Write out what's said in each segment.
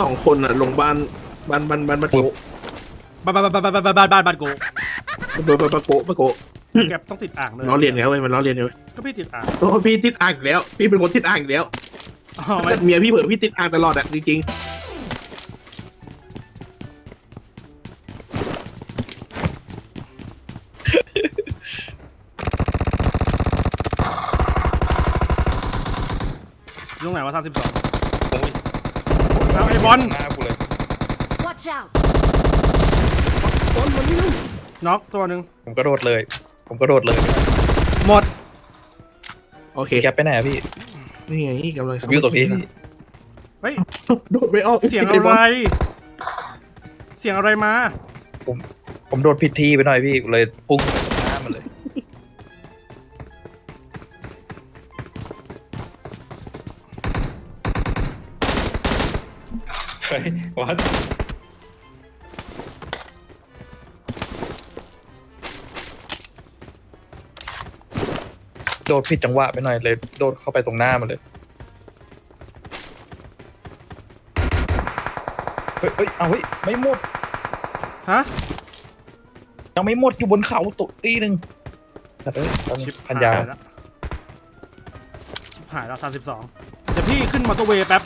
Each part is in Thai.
สองคนอะลงบ้านบ้านบ้านบ้านบ้านโกะบ้านบ้านบ้านบ้านบ้านบ้านบ้านบ้านกูบ้านบ้านบ้านโกะบ้านโกะแกต้องติดอ่างเลยล้อเลียนกันเว้ยมันล้อเลียนกันเว้ยก็พี่ติดอ่างโอ้พี่ติดอ่างอีกแล้ว พี่เป็นคนติดอ่างอีกแล้วอ๋อไม่เมียพี่เผื่อพี่ติดอ่างตลอดอะจริงยุงไหนวะสามสิบสองโอ้ยเอาไอ้ บอล หน้ากูเลย Watch out! ๆต้นมันนี่น็อกตัวหนึ่งผมกระโดดเลย ผมกระโดดเลยหมด โอเคแกไปไหนอะพี่นี่ไงกำลังผมอยู่ตัวพี่เฮ้ย โดดไม่ออกเสียงอะไร เสียงอะไรมา ผมผมโดดผิดที่ไปหน่อยพี่เลยพุ่งหน้ามันเลย ยวัดโดดผิดจังหวะไปหน่อยเลย โดดเข้าไปตรงหน้ามันเลย เฮ้ยเฮ้ยเอาเฮ้ย ไม่หมด ฮะ ยังไม่หมดอยู่บนเขาตุกตีหนึ่งแต่เอ้ยตอนนี้พันยาวหละชิบหายแล้วสามสิบสองเดี๋ยวพี่ขึ้นมอเตอร์เวย์แป๊บ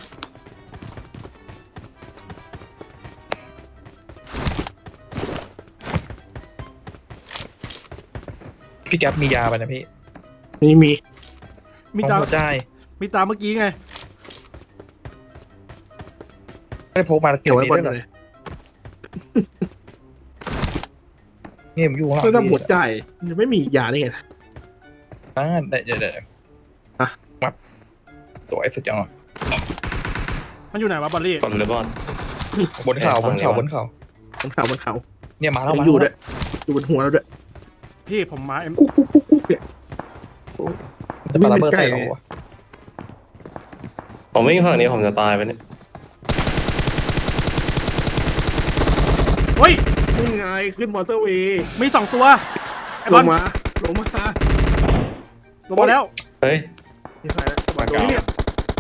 พี่แก๊ปมียาไปนะพี่มีมีมีของตาหัวใจมีตาเมื่อกี้ไงไม่ได้พกมาเก็บไว้นี้ก่อนด้วยเลเหรอยนี่ผมอยู่ข้างหลังเพื่อถ้าหมดพี่จ่ายจะไม่มียาได้ไงอ่าเดี๋ยวเดี๋ยวเดี๋ยวอะมาตัวไอ้สุดยังอะมันอยู่ไหนวะบอลลี่ผมหรือบอลบนเขาบนเขาบนเขาบนเขาบนเขาเนี่ยมาแล้วยังมาอยู่แล้ด้วยอยู่บนหัวเราด้วย พี่ผมมาเอ็มกุ๊กกุ๊กกุ๊กกุ๊กเนี่ยจะปาระเบิดใส่เราวะผมวิ่งฝั่งนี้ผมจะตายไปเนี่ยเฮ้ยนี่ไงขึ้นมอเตอร์เวย์มีสองตัวไอ้ลบอลงมาลงมาลงมาแล้วเฮ้ยนี่ใครแล้วมาเก่าเนี่ย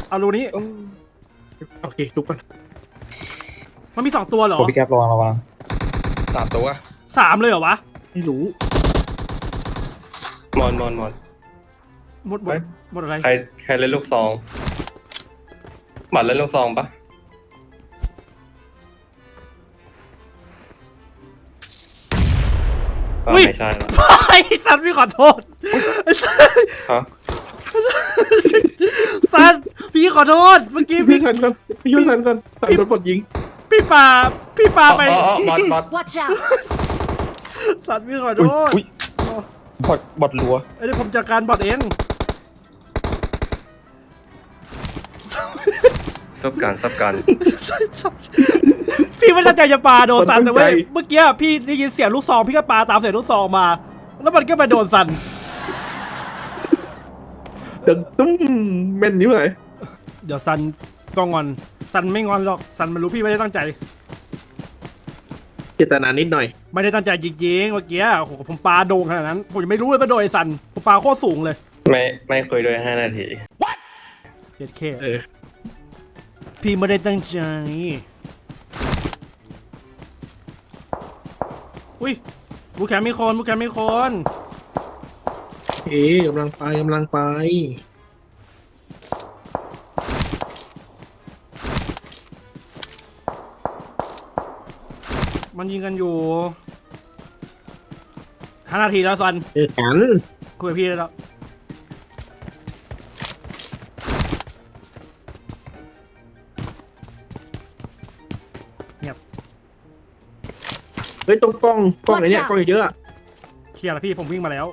เอารูนี้โอเคทุกคนมันมีสองตัวเหรอโอ้พี่แก๊ประวังระวังสามตัวสามเลยเหรอวะไม่รู้ มอนมอนมอน หมดหมดหมดอะไร ใครใครเล่นลูกซองหมัดเล่นลูกซองปะก็ไม่ใช่ละไอ้สันพี่ขอโทษไอ้สันฮะสันพี่ขอโทษเมื่อกี้พี่พี่สันสันพี่ยุ่สันสันสันโดนกดยิง พี่ปาพี่ปาไปอ๋ออ๋อบอลบอล Watch out! สันพี่ขอโทอุ้ยษอุ้ย บอดบอดรัวไอ้นี่ผมจัดการบอดเองซับกันซับกัน พี่ไม่ตั้งใจจะปาโดนสันคนตั้แต่งเว้ยใจเมื่อกี้พี่ได้ยินเสียงลูกซองพี่ก็ปาตามเสียงลูกซองมา แล้วมันก็ไปโดนสันเดินตุ้มแม่นนิ้วเลยเดี๋ยวซันก็งอนซันไม่งอนหรอกซันมันรู้พี่ไม่ได้ตั้งใจ เจตนานิดหน่อย ไม่ได้ตั้งใจจริงๆเมื่อกี้โอ้โหผมปาโด่งขนาดนั้น ผมยังไม่รู้เลยว่าโดนไอ้ซันผมปาโคตรสูงเลยไม่ไม่คุยด้วยห้านาทีเจ็ดเคเออ พี่ไม่ได้ตั้งใจอุ้ยบูแคมป์มีคนบูแคมป์มีคน เอ๊ะกำลังไปกำลังไป มันยิงกันอยู่ห้านาทีแล้วซันเจอกันคุยกับพี่ได้แล้วเฮ้ยตรงกล้องกล้องไหนเนี่ยกล้องเยอะๆอะเคลียร์แล้วพี่ผมวิ่งมาแล้ว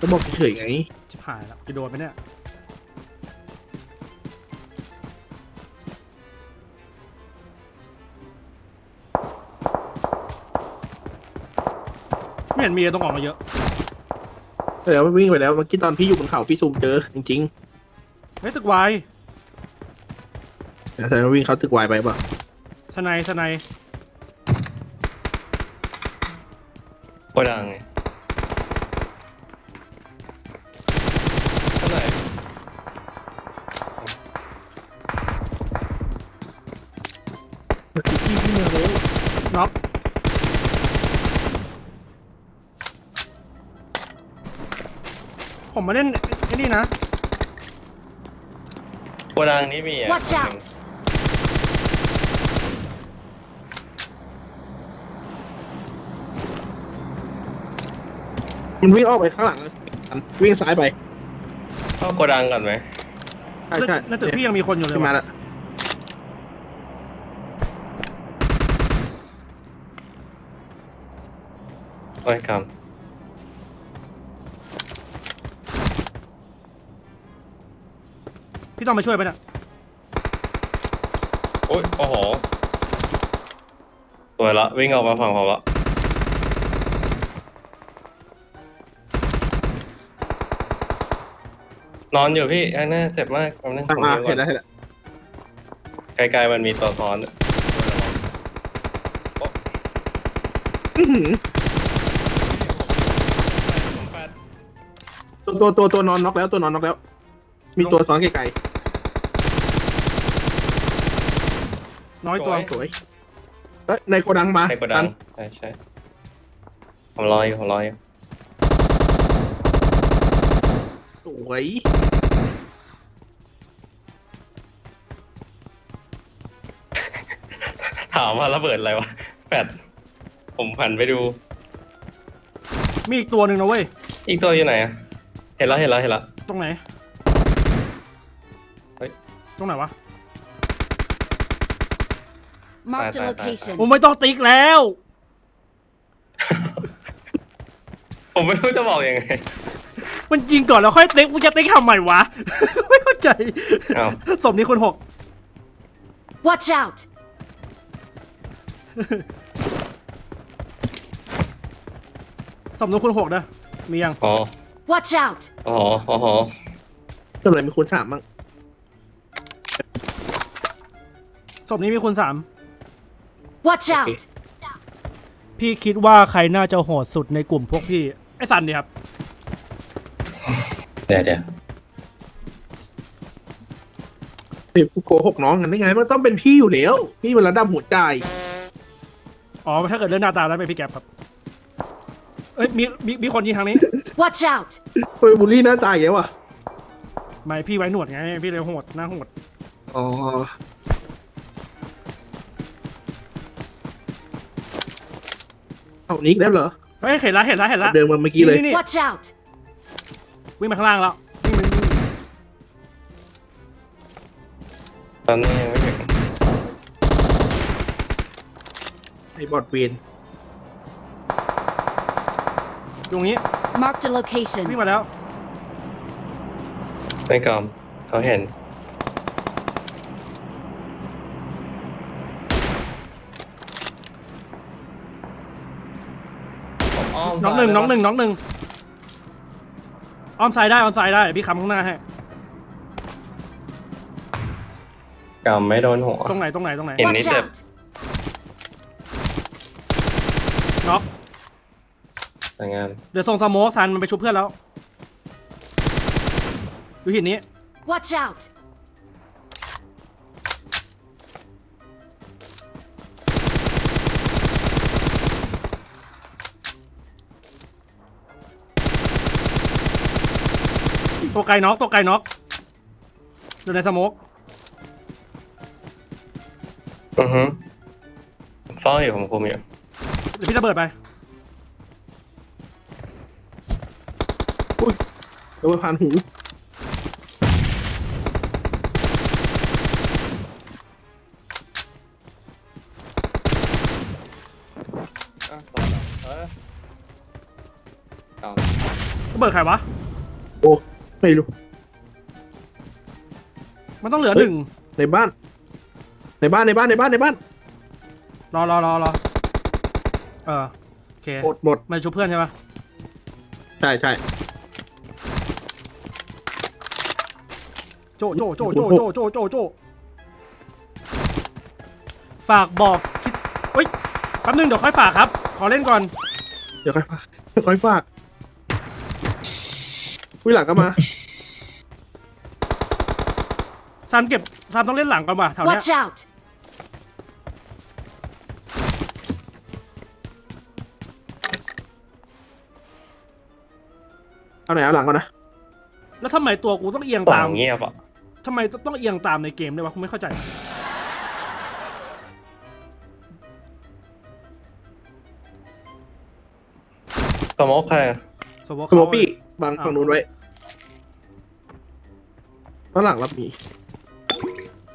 ก็บอกเฉยๆไงชิบหายแล้วจะโดนไหมเนี่ย ไม่เห็นมีเลยต้องออกมาเยอะแต่ว่าวิ่งไปแล้วเมื่อกี้ตอนพี่อยู่บนเขาพี่ซูมเจอจริงเฮ้ยตึกวายๆแต่แสดงว่าวิ่งเขาตึกวายไปป่ะสไนด์สไนด์ โกดังไง ผมมาเล่นไอ้นี่นะโกดังนี้มีอะ Watch out มันวิ่งออกไปข้างหลังวิ่งซ้ายไปเข้าโกดังก่อนไหมใช่ใช่น่าจะพี่ยังมีคนอยู่เลยขึ้นมาว่ะแล้วโอ้ยกร พี่ต้องมาช่วยไปเนี่ยโอ้ยโอ้โหสวยละวิ่งออกมาฝั่งผมละนอนอยู่พี่อันน่าเจ็บมากผมนั่งตั้งตรงอานี้เห็นก่แล้อนวเห็นแล้วไกลๆมันมีตัวซ้อนอะอื้อหือตัวตัวตัวตัวนอนน็อกแล้วตัวนอนน็อกแล้ว มีตัวซ้อนไกล น้อยตัวๆสวยเอ้ยในโกดังมาในโกดังใช่ใช่ผมรออยู่ผมรออยู่สวยถามว่าระเบิดอะไรวะแปดผมหันไปดู มีอีกตัวหนึ่งนะเว้ย อีกตัวอยู่ไหนอะเห็นแล้วเห็นแล้วเห็นแล้ว ตรงไหนเฮ้ย ตรงไหนวะ Marked a Bye, bye, bye, location. ผมไม่ต้องติ๊กแล้ว ผมไม่รู้จะบอกยังไง มันยิงก่อนแล้วค่อยติ๊กมึงจะติ๊กทำไมวะ ไม่เข้าใจอ้าว สมนี้คุณหก Watch out! สมนู้นคุณหกนะมียังอ๋อ Watch out! อ๋ออ๋อทำอะไรมีคนถามบ้างศพนี้มีคุณสาม Watch out! พี่คิดว่าใครน่าจะโหดสุดในกลุ่มพวกพี่ ไอ้สันเนี่ยครับ เดี๋ยวเดี๋ยวเฮ้ยกูโกหกน้องกันได้ไง มันต้องเป็นพี่อยู่แล้ว พี่มันระดับหัวใจ อ๋อ ถ้าเกิดเรื่องหน้าตาแล้วเป็นพี่แก๊ปครับ เอ้ยมีมีมีคนยิงทางนี้ Watch out! เฮ้ยบูลลี่หน้าตาอย่างเงี้ยวะไม่พี่ไว้หนวดไง พี่เลยโหดหน้าโหด อ๋อ เอานิกแล้วเหรอเฮ้ยเห็นละเห็นละเห็นละเดินมาเมื่อกี้เลย นี่นี่ Watch out! วิ่งมาข้างล่างแล้ววิ่งมาวิ่งตอนนี้ยังไม่ถึงไอ้บอดเวนตรงนี้ Marked a วิ่ง location. มาแล้ว ไม่กรรมเขาเห็น อ้อมน้องหนึ่งซ้ายน้องหนึ่งน้องหนึ่งอ้อมซ้ายได้อ้อมซ้ายได้พี่คำข้างหน้าให้กรรมไม่โดนหัว ตรงไหนตรงไหนตรงไหนเห็น Watch นี่เจ็บ out! น็อกสวยงามเดี๋ยวส่งสโมกซันมันไปชุบเพื่อนแล้วดูหินนี้ Watch out! ตัวไกลน็อกตัวไกลน็อกอยู่ในสโมกอือฮึเฝ้าอยู่ผมคุมอยู่เดี๋ยวพี่ระเบิดไปโดนผ่านหูอะต่อแล้วเออเอาระเบิดดใครวะ โอ้ ไม่รู้ มันต้องเหลือเฮ้หยนึ่งในบ้าน ในบ้านในบ้านในบ้านในบ้านรอรอรอรอเออโอเคหมดหมดไม่ชุบเพื่อนใช่ปะใช่ใช่โจโจโจโจโจโจโจโจฝากบอกคิดเฮ้ยแป๊บนึงเดี๋ยวค่อยฝากครับ ขอเล่นก่อน เดี๋ยวค่อยฝากค่อยฝาก วิหลังก็มา ซันเก็บซันต้องเล่นหลังก่อนว่ะแถวเนี้ย Watch out! เอาไหนเอาหลังก่อนนะ แล้วทำไมตัวกูต้องเอียงหลัตามงเงียบอะทำไมต้องเอียงตามในเกมด้วยวะกูไม่เข้าใจสโมกใครอะสวอสโมปี้บังฝั่งนู้นไว้ ข้างหลังรับมี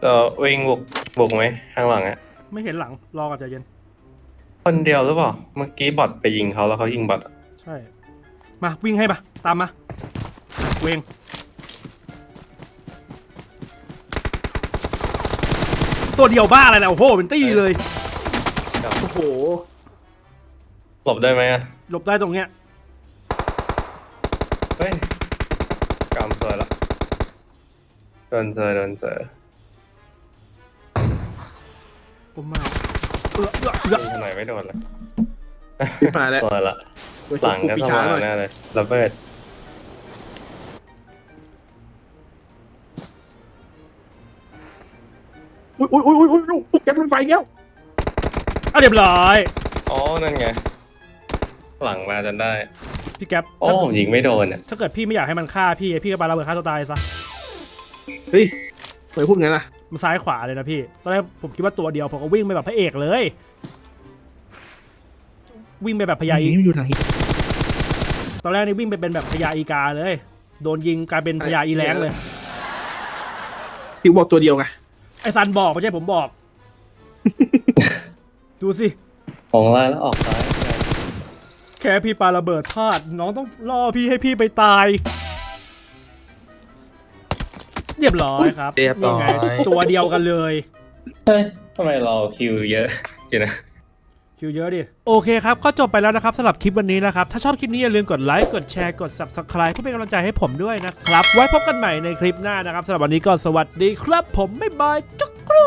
จะวิ่งบุกบุกไหมข้างหลังอะไม่เห็นหลัง รอก่อนใจเย็น คนเดียวหรือเปล่าเมื่อกี้บอทไปยิงเขาแล้วเขายิงบอทอะใช่ มาวิ่งให้ปะตามมา เวง ตัวเดียวบ้าอะไรนะโอ้โห เป็นตี้เลย โอ้โห หลบได้ไหมอะหลบได้ตรงเนี้ย เฮ้ยกำเซอร์ละ โดนเซอร์โดนเซอร์กูมาเอือเอือเอือยิงทางไหนไม่โดนเลยพี่มาแล้วตัวละไว้หลังก็พี่ต้องช้าหมาน่อยแน่เลยระเบิดอุ้ยอุ้ยอุ้ยอุ้ยอุ้ยอุ้ยแก๊สมันไฟแล้วอะเรียบร้อย อ๋อ นั่นไง หลังมาจนได้ พี่แก๊ปโอ้ถ้าผมยิงไม่โดนอะ ถ้าเกิดพี่ไม่อยากให้มันฆ่าพี่พี่ก็ปาระเบิดฆ่าตัวตายซะ เฮ้ยทำไมพูดงั้นล่ะ มันซ้ายขวาเลยนะพี่ ตอนแรกผมคิดว่าตัวเดียวผมก็วิ่งไปแบบพระเอกเลย วิ่งไปแบบพญาอีมันอยู่ทางนี้ตอนแรกนี่วิ่งไปเป็นแบบพญาอีกาเลย โดนยิงกลายเป็นพญาอีแรงเลย พี่บอกตัวเดียวไง ไอซันบอกไม่ใช่ผมบอก ดูสิ ของไล่แล้วออกซ้าย แค่พี่ปาระเบิดพลาด น้องต้องล่อพี่ให้พี่ไปตาย เรียบร้อยครับเรียบร้อย นี่ไงตัวเดียวกันเลย เฮ้ยทำไมเราคิวเยอะอยู่นะ คิวเยอะดิ โอเคครับ ก็จบไปแล้วนะครับสำหรับคลิปวันนี้นะครับ ถ้าชอบคลิปนี้อย่าลืมกดไลค์ กดแชร์ กด subscribe เพื่อเป็นกำลังใจให้ผมด้วยนะครับ ไว้พบกันใหม่ในคลิปหน้านะครับสำหรับวันนี้ก็สวัสดีครับผม บ๊ายบายจุ๊กกรู